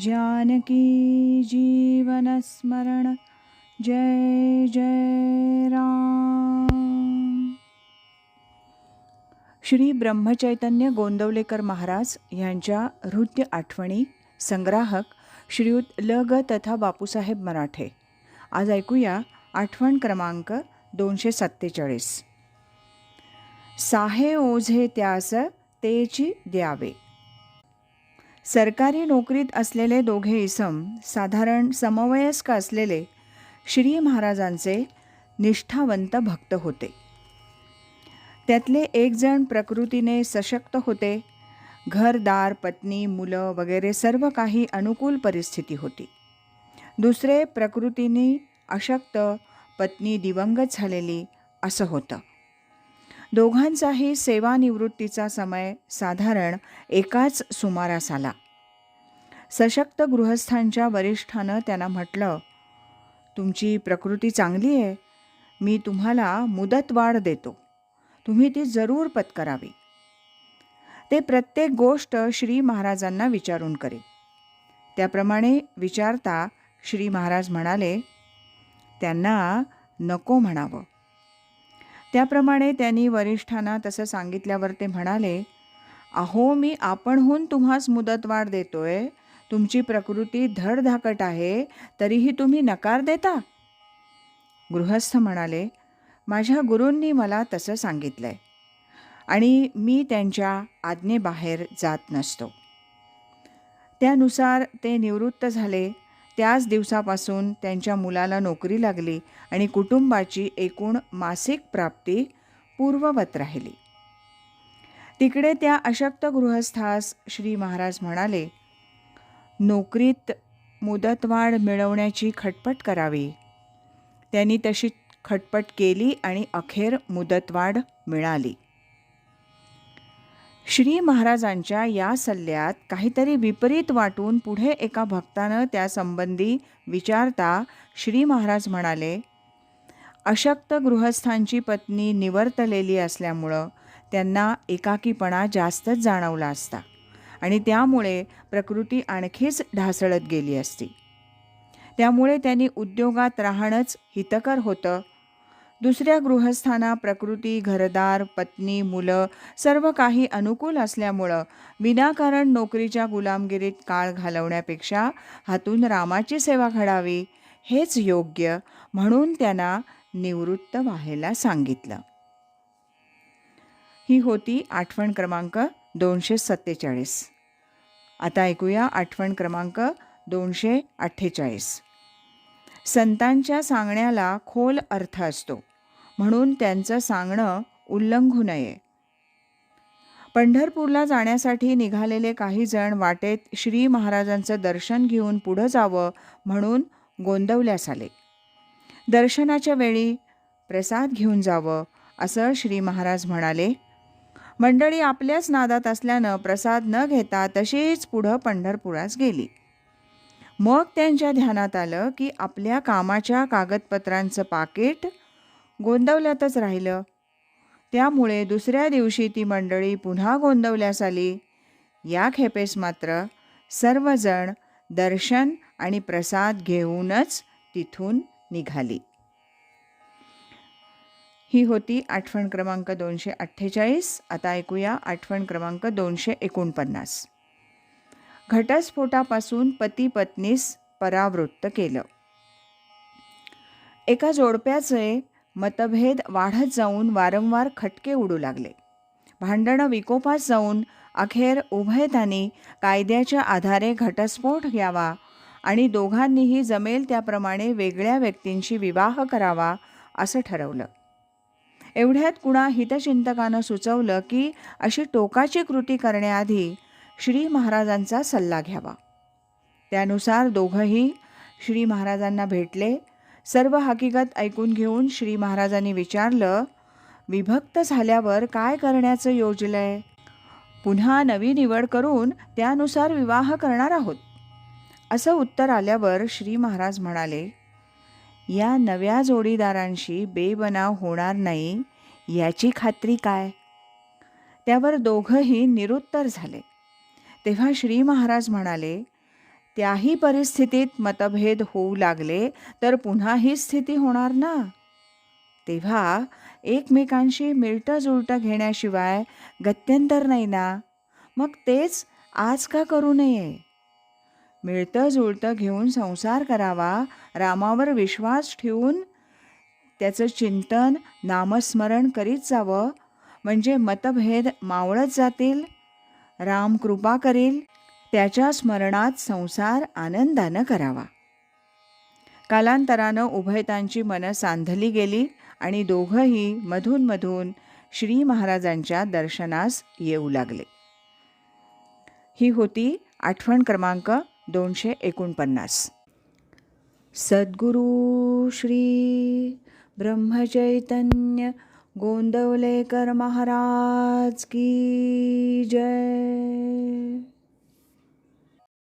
जानकी जीवनस्मरण जय जय राम। श्री ब्रह्मचैतन्य गोंदवलेकर महाराज यांच्या हृदय आठवणी संग्राहक श्रीयुत ल ग तथा बापूसाहेब मराठे. आज ऐकूया आठवण क्रमांक दोनशे सत्तेचाळीस. साहे ओझे त्यास तेची द्यावे. सरकारी नोकरीत असलेले दोघे इसम साधारण समवयस्क असलेले श्री महाराजांचे निष्ठावंत भक्त होते. त्यातले एकजण प्रकृतीने सशक्त होते. घरदार पत्नी मुलं वगैरे सर्व काही अनुकूल परिस्थिती होती. दुसरे प्रकृतीने अशक्त पत्नी दिवंगत झालेली असं होतं. दोघांचाही सेवानिवृत्तीचा समय साधारण एकाच सुमारास आला. सशक्त गृहस्थांच्या वरिष्ठानं त्यांना म्हटलं तुमची प्रकृती चांगली आहे. मी तुम्हाला मुदतवाढ देतो. तुम्ही ती जरूर पत्करावी. ते प्रत्येक गोष्ट श्री महाराजांना विचारून करीत. त्याप्रमाणे विचारता श्री महाराज म्हणाले त्यांना नको म्हणावं. त्याप्रमाणे त्यांनी वरिष्ठांना तसं सांगितल्यावर ते म्हणाले अहो मी आपणहून तुम्हास मुदतवाढ देतोय. तुमची प्रकृती धडधाकट आहे तरीही तुम्ही नकार देता? गृहस्थ म्हणाले माझ्या गुरूंनी मला तसं सांगितलं आहे आणि मी त्यांच्या आज्ञेबाहेर जात नसतो. त्यानुसार ते निवृत्त झाले. त्याच दिवसापासून त्यांच्या मुलाला नोकरी लागली आणि कुटुंबाची एकूण मासिक प्राप्ती पूर्ववत राहिली. तिकडे त्या अशक्त गृहस्थास श्री महाराज म्हणाले नोकरीत मुदतवाढ मिळवण्याची खटपट करावी. त्यांनी तशी खटपट केली आणि अखेर मुदतवाढ मिळाली. श्री महाराजांच्या या सल्ल्यात काहीतरी विपरीत वाटून पुढे एका भक्तानं त्यासंबंधी विचारता श्री महाराज म्हणाले अशक्त गृहस्थांची पत्नी निवर्तलेली असल्यामुळं त्यांना एकाकीपणा जास्तच जाणवला असता आणि त्यामुळे प्रकृती आणखीच ढासळत गेली असती. त्यामुळे त्यांनी उद्योगात राहणंच हितकर होतं दुसऱ्या गृहस्थाना प्रकृती घरदार पत्नी मुलं सर्व काही अनुकूल असल्यामुळं विनाकारण नोकरीच्या गुलामगिरीत काळ घालवण्यापेक्षा हातून रामाची सेवा घडावी हेच योग्य म्हणून त्यांना निवृत्त व्हायला सांगितलं. ही होती आठवण क्रमांक दोनशे सत्तेचाळीस. आता ऐकूया आठवण क्रमांक दोनशे अठ्ठेचाळीस. संतांच्या सांगण्याला खोल अर्थ असतो. म्हणून त्यांचं सांगणं उल्लंघू नये. पंढरपूरला जाण्यासाठी निघालेले काही जण वाटेत श्री महाराजांचं दर्शन घेऊन पुढं जावं म्हणून गोंदवल्यास आले. दर्शनाच्या वेळी प्रसाद घेऊन जावं असं श्री महाराज म्हणाले. मंडळी आपल्याच नादात असल्यानं प्रसाद न घेता तशीच पुढं पंढरपुरास गेली. मग त्यांच्या ध्यानात आलं की आपल्या कामाच्या कागदपत्रांचं पाकिट गोंदवल्यातच राहिलं. त्यामुळे दुसऱ्या दिवशी ती मंडळी पुन्हा गोंदवल्यास आली. या खेपेस मात्र सर्वजण दर्शन आणि प्रसाद घेऊनच तिथून निघाली. ही होती आठवण क्रमांक दोनशे अठ्ठेचाळीस. आता ऐकूया आठवण क्रमांक दोनशे एकोणपन्नास. घटस्फोटापासून पती पत्नीस परावृत्त केलं. एका जोडप्याचे मतभेद वाढत जाऊन वारंवार खटके उडू लागले. भांडणं विकोपास जाऊन अखेर उभयतांनी कायद्याच्या आधारे घटस्फोट घ्यावा आणि दोघांनीही जमेल त्याप्रमाणे वेगळ्या व्यक्तींशी विवाह करावा असं ठरवलं. एवढ्यात कुणा हितचिंतकानं सुचवलं की अशी टोकाची कृती करण्याआधी श्री महाराजांचा सल्ला घ्यावा. त्यानुसार दोघंही श्री महाराजांना भेटले. सर्व हकीकत ऐकून घेऊन श्री महाराजांनी विचारलं विभक्त झाल्यावर काय करण्याचं योजलंय? पुन्हा नवी निवड करून त्यानुसार विवाह करणार आहोत. असं उत्तर आल्यावर श्री महाराज म्हणाले या नव्या जोडीदारांशी बेबनाव होणार नाही याची खात्री काय? त्यावर दोघंही निरुत्तर झाले. तेव्हा श्री महाराज म्हणाले त्याही परिस्थितीत मतभेद होऊ लागले तर पुन्हा ही स्थिती होणार ना? तेव्हा एकमेकांशी मिळतं जुळतं घेण्याशिवाय गत्यंतर नाही ना? मग तेच आज का करू नये? मिळतं जुळतं घेऊन संसार करावा रामावर विश्वास ठेवून त्याचं चिंतन नामस्मरण करीत जावं म्हणजे मतभेद मावळत जातील? राम कृपा करील त्याच्या स्मरणात संसार आनंदानं करावा. कालांतरानं उभयतांची मनं सांधली गेली आणि दोघंही मधूनमधून श्री महाराजांच्या दर्शनास येऊ लागले. ही होती आठवण क्रमांक दोनशे एकोणपन्नास. सद्गुरू श्री ब्रह्मचैतन्य गोंदवलेकर महाराज की जय.